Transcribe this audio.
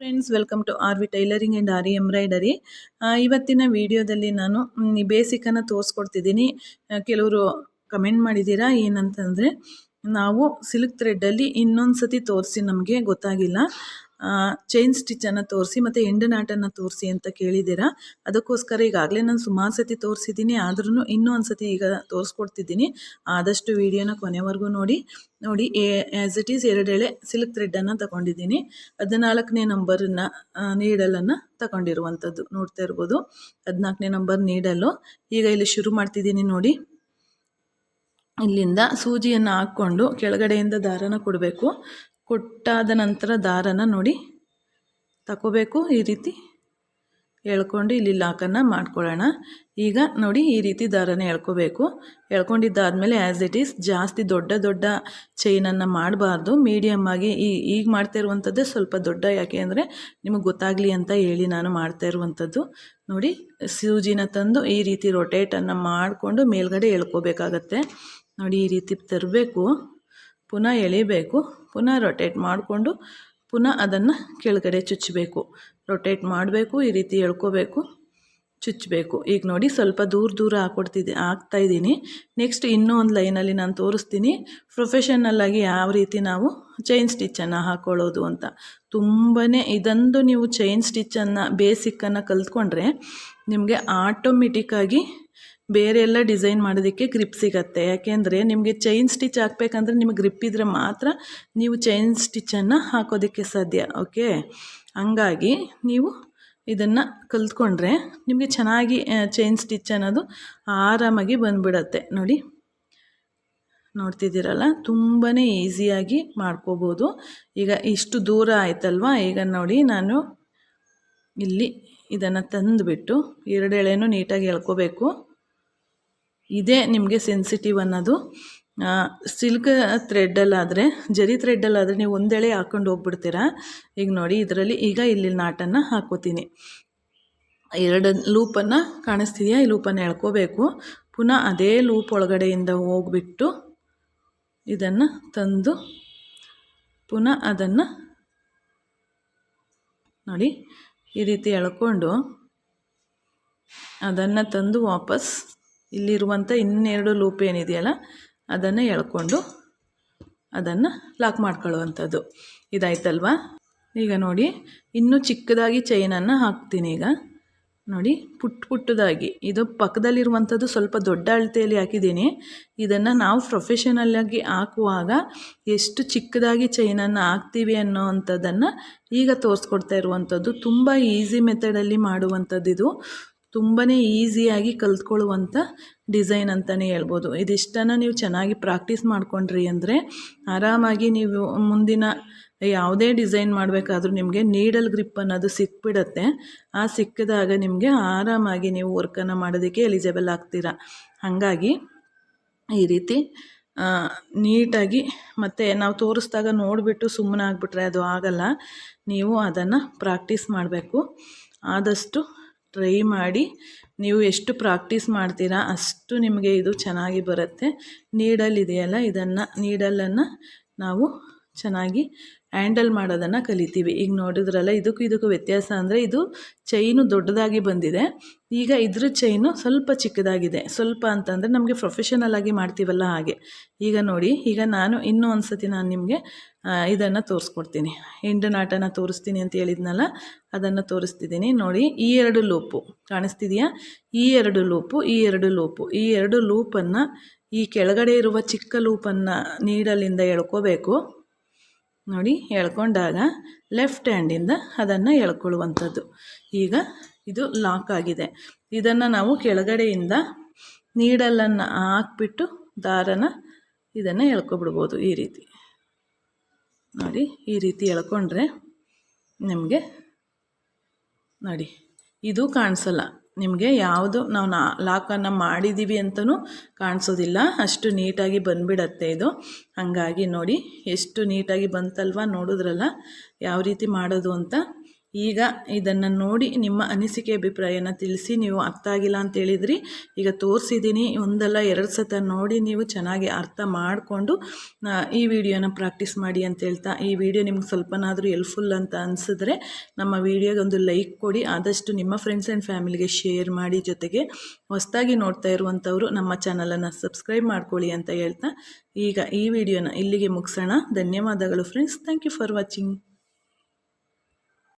Friends welcome to R V tailoring and R embroidery ಇವತ್ತಿನ ವಿಡಿಯೋದಲ್ಲಿ ನಾನು ಬೇಸಿಕನ್ನು ತೋರಿಸ್ಕೊಡ್ತಿದ್ದೀನಿ. ಕೆಲವರು ಕಮೆಂಟ್ ಮಾಡಿದ್ದೀರಾ, ಏನಂತಂದರೆ, ನಾವು ಸಿಲ್ಕ್ ಥ್ರೆಡ್ಡಲ್ಲಿ ಇನ್ನೊಂದು ಸತಿ ತೋರಿಸಿ ನಮಗೆ ಗೊತ್ತಾಗಿಲ್ಲ. ಚೈನ್ ಸ್ಟಿಚ್ಚನ್ನು ತೋರಿಸಿ ಮತ್ತು ನಾಟ್ ನಾಟನ್ನು ತೋರಿಸಿ ಅಂತ ಕೇಳಿದ್ದೀರಾ? ಅದಕ್ಕೋಸ್ಕರ ಈಗಾಗಲೇ ನಾನು ಸುಮಾರು ಸತಿ ತೋರಿಸಿದ್ದೀನಿ. ಆದ್ರೂ ಇನ್ನೂ ಒಂದು ಸತಿ ಈಗ ತೋರಿಸ್ಕೊಡ್ತಿದ್ದೀನಿ. ಆದಷ್ಟು ವಿಡಿಯೋನ ಕೊನೆವರೆಗೂ ನೋಡಿ. ನೋಡಿ ಆ್ಯಸ್ ಇಟ್ ಈಸ್ ಎರಡೆಳೆ ಸಿಲ್ಕ್ ಥ್ರೆಡ್ಡನ್ನು ತಗೊಂಡಿದ್ದೀನಿ. ಹದಿನಾಲ್ಕನೇ ನಂಬರನ್ನು ನೀಡಲನ್ನು ತಗೊಂಡಿರುವಂಥದ್ದು ನೋಡ್ತಾ ಇರ್ಬೋದು. ಹದಿನಾಲ್ಕನೇ ನಂಬರ್ ನೀಡಲು ಈಗ ಇಲ್ಲಿ ಶುರು ಮಾಡ್ತಿದ್ದೀನಿ ನೋಡಿ. ಇಲ್ಲಿಂದ ಸೂಜಿಯನ್ನು ಹಾಕ್ಕೊಂಡು ಕೆಳಗಡೆಯಿಂದ ದಾರನ ಕೊಡಬೇಕು. ಕೊಟ್ಟಾದ ನಂತರ ದಾರನ ನೋಡಿ ತಗೋಬೇಕು ಈ ರೀತಿ. ಎಳ್ಕೊಂಡು ಇಲ್ಲಿ ಲಾಕನ್ನು ಮಾಡ್ಕೊಳ್ಳೋಣ. ಈಗ ನೋಡಿ ಈ ರೀತಿ ದಾರನ ಎಳ್ಕೋಬೇಕು. ಎಳ್ಕೊಂಡಿದ್ದಾದಮೇಲೆ ಆ್ಯಸ್ ಇಟ್ ಈಸ್ ಜಾಸ್ತಿ ದೊಡ್ಡ ದೊಡ್ಡ ಚೈನನ್ನು ಮಾಡಬಾರ್ದು. ಮೀಡಿಯಮ್ ಆಗಿ ಈ ಈಗ ಮಾಡ್ತಾ ಇರುವಂಥದ್ದೇ ಸ್ವಲ್ಪ ದೊಡ್ಡ. ಯಾಕೆ ಅಂದರೆ ನಿಮಗೆ ಗೊತ್ತಾಗಲಿ ಅಂತ ಹೇಳಿ ನಾನು ಮಾಡ್ತಾ ಇರುವಂಥದ್ದು ನೋಡಿ ಸೂಜಿನ ತಂದು ಈ ರೀತಿ ರೊಟೇಟನ್ನು ಮಾಡಿಕೊಂಡು ಮೇಲ್ಗಡೆ ಎಳ್ಕೋಬೇಕಾಗತ್ತೆ. ನೋಡಿ ಈ ರೀತಿ ತರಬೇಕು. ಪುನಃ ಎಳಿಬೇಕು, ಪುನಃ ರೊಟೇಟ್ ಮಾಡಿಕೊಂಡು ಪುನಃ ಅದನ್ನು ಕೆಳಗಡೆ ಚುಚ್ಚಬೇಕು ರೊಟೇಟ್ ಮಾಡಬೇಕು, ಈ ರೀತಿ ಎಳ್ಕೋಬೇಕು ಚುಚ್ಚಬೇಕು ಈಗ ನೋಡಿ ಸ್ವಲ್ಪ ದೂರ ದೂರ ಹಾಕ್ಕೊಡ್ತಿದ್ದೆ ಹಾಕ್ತಾಯಿದ್ದೀನಿ ನೆಕ್ಸ್ಟ್ ಇನ್ನೂ ಒಂದು ಲೈನಲ್ಲಿ ನಾನು ತೋರಿಸ್ತೀನಿ. ಪ್ರೊಫೆಷನಲ್ಲಾಗಿ ಯಾವ ರೀತಿ ನಾವು ಚೈನ್ ಸ್ಟಿಚ್ಚನ್ನು ಹಾಕ್ಕೊಳ್ಳೋದು ಅಂತ. ತುಂಬಾ ಇದೊಂದು ನೀವು ಚೈನ್ ಸ್ಟಿಚ್ಚನ್ನು ಬೇಸಿಕ್ಕನ್ನು ಕಲ್ತ್ಕೊಂಡ್ರೆ ನಿಮಗೆ ಆಟೋಮೆಟಿಕ್ಕಾಗಿ ಬೇರೆ ಎಲ್ಲ ಡಿಸೈನ್ ಮಾಡೋದಕ್ಕೆ ಗ್ರಿಪ್ ಸಿಗತ್ತೆ. ಯಾಕೆಂದರೆ ನಿಮಗೆ ಚೈನ್ ಸ್ಟಿಚ್ ಹಾಕ್ಬೇಕಂದ್ರೆ ನಿಮಗೆ ಗ್ರಿಪ್ ಇದ್ದರೆ ಮಾತ್ರ ನೀವು ಚೈನ್ ಸ್ಟಿಚ್ಚನ್ನು ಹಾಕೋದಕ್ಕೆ ಸಾಧ್ಯ ಓಕೆ ಹಂಗಾಗಿ ನೀವು ಇದನ್ನು ಕಲ್ತ್ಕೊಂಡ್ರೆ ನಿಮಗೆ ಚೆನ್ನಾಗಿ ಚೈನ್ ಸ್ಟಿಚ್ ಅನ್ನೋದು ಆರಾಮಾಗಿ ಬಂದುಬಿಡತ್ತೆ. ನೋಡಿ, ನೋಡ್ತಿದ್ದೀರಲ್ಲ? ತುಂಬಾ ಈಸಿಯಾಗಿ ಮಾಡ್ಕೋಬೋದು. ಈಗ ಇಷ್ಟು ದೂರ ಆಯ್ತಲ್ವಾ? ಈಗ ನೋಡಿ, ನಾನು ಇಲ್ಲಿ ಇದನ್ನು ತಂದುಬಿಟ್ಟು ಎರಡೆಳೆನೂ ನೀಟಾಗಿ ಎಳ್ಕೋಬೇಕು. ಇದೇ ನಿಮಗೆ ಸೆನ್ಸಿಟಿವ್ ಅನ್ನೋದು. ಸಿಲ್ಕ್ ಥ್ರೆಡ್ಡಲ್ಲಾದರೆ ಜರಿ ಥ್ರೆಡ್ಡಲ್ಲಾದರೆ ನೀವು ಒಂದೆಳೆ ಹಾಕ್ಕೊಂಡು ಹೋಗ್ಬಿಡ್ತೀರಾ? ಈಗ ನೋಡಿ, ಇದರಲ್ಲಿ ಈಗ ಇಲ್ಲಿ ನಾಟನ್ನು ಹಾಕೋತೀನಿ. ಎರಡು ಲೂಪನ್ನು ಕಾಣಿಸ್ತಿದೆಯಾ? ಈ ಲೂಪನ್ನು ಎಳ್ಕೋಬೇಕು. ಪುನಃ ಅದೇ ಲೂಪ್ ಒಳಗಡೆಯಿಂದ ಹೋಗ್ಬಿಟ್ಟು ಇದನ್ನು ತಂದು, ಪುನಃ ಅದನ್ನು ನೋಡಿ, ಈ ರೀತಿ ಎಳ್ಕೊಂಡು ಅದನ್ನು ತಂದು ವಾಪಸ್ ಇಲ್ಲಿರುವಂಥ ಇನ್ನೆರಡು ಲೂಪ್ ಏನಿದೆಯಲ್ಲ, ಅದನ್ನು ಎಳ್ಕೊಂಡು ಅದನ್ನು ಲಾಕ್ ಮಾಡ್ಕೊಳ್ಳುವಂಥದ್ದು. ಇದಾಯ್ತಲ್ವಾ? ಈಗ ನೋಡಿ, ಇನ್ನೂ ಚಿಕ್ಕದಾಗಿ ಚೈನನ್ನು ಹಾಕ್ತೀನಿ ಈಗ. ನೋಡಿ, ಪುಟ್ ಪುಟ್ಟದಾಗಿ. ಇದು ಪಕ್ಕದಲ್ಲಿರುವಂಥದ್ದು ಸ್ವಲ್ಪ ದೊಡ್ಡ ಅಳತೆಯಲ್ಲಿ ಹಾಕಿದ್ದೀನಿ. ಇದನ್ನು ನಾವು ಪ್ರೊಫೆಷನಲ್ಲಾಗಿ ಹಾಕುವಾಗ ಎಷ್ಟು ಚಿಕ್ಕದಾಗಿ ಚೈನನ್ನು ಹಾಕ್ತೀವಿ ಅನ್ನೋ ಅಂಥದ್ದನ್ನು ಈಗ ತೋರಿಸ್ಕೊಡ್ತಾ ಇರುವಂಥದ್ದು. ತುಂಬ ಈಸಿ ಮೆಥಡಲ್ಲಿ ಮಾಡುವಂಥದ್ದು ಇದು ತುಂಬಾ ಈಸಿಯಾಗಿ ಕಲ್ತ್ಕೊಳ್ಳುವಂಥ ಡಿಸೈನ್ ಅಂತಲೇ ಹೇಳ್ಬೋದು. ಇದಿಷ್ಟನ್ನು ನೀವು ಚೆನ್ನಾಗಿ ಪ್ರಾಕ್ಟೀಸ್ ಮಾಡ್ಕೊಂಡ್ರಿ ಅಂದರೆ ಆರಾಮಾಗಿ ನೀವು ಮುಂದಿನ ಯಾವುದೇ ಡಿಸೈನ್ ಮಾಡಬೇಕಾದ್ರೂ ನಿಮಗೆ ನೀಡಲ್ ಗ್ರಿಪ್ ಅನ್ನೋದು ಸಿಕ್ಬಿಡತ್ತೆ. ಆ ಸಿಕ್ಕಿದಾಗ ನಿಮಗೆ ಆರಾಮಾಗಿ ನೀವು ವರ್ಕನ್ನು ಮಾಡೋದಕ್ಕೆ ಎಲಿಜಿಬಲ್ ಆಗ್ತೀರಾ. ಹಾಗಾಗಿ ಈ ರೀತಿ ನೀಟಾಗಿ ಮತ್ತು ನಾವು ತೋರಿಸ್ದಾಗ ನೋಡಿಬಿಟ್ಟು ಸುಮ್ಮನೆ ಆಗಿಬಿಟ್ರೆ ಅದು ಆಗಲ್ಲ. ನೀವು ಅದನ್ನು ಪ್ರಾಕ್ಟೀಸ್ ಮಾಡಬೇಕು. ಆದಷ್ಟು ಟ್ರೈ ಮಾಡಿ ನೀವು ಎಷ್ಟು ಪ್ರಾಕ್ಟೀಸ್ ಮಾಡ್ತೀರಾ ಅಷ್ಟು ನಿಮಗೆ ಇದು ಚೆನ್ನಾಗಿ ಬರುತ್ತೆ. ನೀಡಲ್ ಇದೆಯಲ್ಲ, ಇದನ್ನು, ನೀಡಲನ್ನು ನಾವು ಚೆನ್ನಾಗಿ ಹ್ಯಾಂಡಲ್ ಮಾಡೋದನ್ನು ಕಲಿತೀವಿ. ಈಗ ನೋಡಿದ್ರಲ್ಲ, ಇದಕ್ಕೂ ಇದಕ್ಕೂ ವ್ಯತ್ಯಾಸ ಅಂದರೆ ಇದು ಚೈನು ದೊಡ್ಡದಾಗಿ ಬಂದಿದೆ. ಈಗ ಇದ್ರ ಚೈನು ಸ್ವಲ್ಪ ಚಿಕ್ಕದಾಗಿದೆ. ಸ್ವಲ್ಪ ಅಂತಂದರೆ ನಮಗೆ ಪ್ರೊಫೆಷನಲ್ ಆಗಿ ಮಾಡ್ತೀವಲ್ಲ ಹಾಗೆ. ಈಗ ನೋಡಿ, ಈಗ ನಾನು ಇನ್ನೂ ಒಂದು ಸತಿ ನಾನು ನಿಮಗೆ ಇದನ್ನು ತೋರಿಸ್ಕೊಡ್ತೀನಿ. ಹೆಂಡು ನಾಟನ ತೋರಿಸ್ತೀನಿ ಅಂತ ಹೇಳಿದ್ನಲ್ಲ, ಅದನ್ನು ತೋರಿಸ್ತಿದ್ದೀನಿ. ನೋಡಿ, ಈ ಎರಡು ಲೂಪು ಕಾಣಿಸ್ತಿದೆಯಾ? ಈ ಎರಡು ಲೂಪು, ಈ ಎರಡು ಲೂಪು. ಈ ಎರಡು ಲೂಪನ್ನು ಈ ಕೆಳಗಡೆ ಇರುವ ಚಿಕ್ಕ ಲೂಪನ್ನು ನೀಡಲಿಂದ ಎಳ್ಕೋಬೇಕು. ನೋಡಿ, ಎಳ್ಕೊಂಡಾಗ ಲೆಫ್ಟ್ ಹ್ಯಾಂಡಿಂದ ಅದನ್ನು ಎಳ್ಕೊಳ್ಳುವಂಥದ್ದು. ಈಗ ಇದು ಲಾಕ್ ಆಗಿದೆ. ಇದನ್ನು ನಾವು ಕೆಳಗಡೆಯಿಂದ ನೀಡಲನ್ನು ಹಾಕ್ಬಿಟ್ಟು ದಾರನ ಇದನ್ನು ಎಳ್ಕೊಬಿಡ್ಬೋದು ಈ ರೀತಿ. ನೋಡಿ, ಈ ರೀತಿ ಎಳ್ಕೊಂಡ್ರೆ ನಿಮಗೆ ನೋಡಿ, ಇದು ಕಾಣಿಸಲ್ಲ. ನಿಮಗೆ ಯಾವುದು ನಾವು ನಾ, ಲಾಕನ್ನು ಮಾಡಿದ್ದೀವಿ ಅಂತಲೂ ಕಾಣಿಸೋದಿಲ್ಲ. ಅಷ್ಟು ನೀಟಾಗಿ ಬಂದುಬಿಡತ್ತೆ ಇದು. ಹಾಗಾಗಿ ನೋಡಿ, ಎಷ್ಟು ನೀಟಾಗಿ ಬಂತಲ್ವ ನೋಡಿದ್ರಲ್ಲ, ಯಾವ ರೀತಿ ಮಾಡೋದು ಅಂತ. ಈಗ ಇದನ್ನು ನೋಡಿ ನಿಮ್ಮ ಅನಿಸಿಕೆ ಅಭಿಪ್ರಾಯನ ತಿಳಿಸಿ, ನೀವು ಅರ್ಥ ಆಗಿಲ್ಲ ಅಂತ ಹೇಳಿದ್ರಿ. ಈಗ ತೋರಿಸಿದ್ದೀನಿ ಒಂದಲ್ಲ ಎರಡು ಸತ ನೋಡಿ ನೀವು ಚೆನ್ನಾಗಿ ಅರ್ಥ ಮಾಡಿಕೊಂಡು ಈ ವಿಡಿಯೋನ ಪ್ರಾಕ್ಟೀಸ್ ಮಾಡಿ ಅಂತ ಹೇಳ್ತಾ, ಈ ವಿಡಿಯೋ ನಿಮ್ಗೆ ಸ್ವಲ್ಪನಾದರೂ ಎಲ್ಫುಲ್ ಅಂತ ಅನಿಸಿದ್ರೆ ನಮ್ಮ ವಿಡಿಯೋಗೆ ಒಂದು ಲೈಕ್ ಕೊಡಿ. ಆದಷ್ಟು ನಿಮ್ಮ ಫ್ರೆಂಡ್ಸ್ ಆ್ಯಂಡ್ ಫ್ಯಾಮಿಲಿಗೆ ಶೇರ್ ಮಾಡಿ ಜೊತೆಗೆ ಹೊಸದಾಗಿ ನೋಡ್ತಾ ಇರುವಂಥವರು ನಮ್ಮ ಚಾನಲನ್ನು ಸಬ್ಸ್ಕ್ರೈಬ್ ಮಾಡ್ಕೊಳ್ಳಿ ಅಂತ ಹೇಳ್ತಾ, ಈಗ ಈ ವಿಡಿಯೋನ ಇಲ್ಲಿಗೆ ಮುಗಿಸೋಣ. ಧನ್ಯವಾದಗಳು friends thank you for watching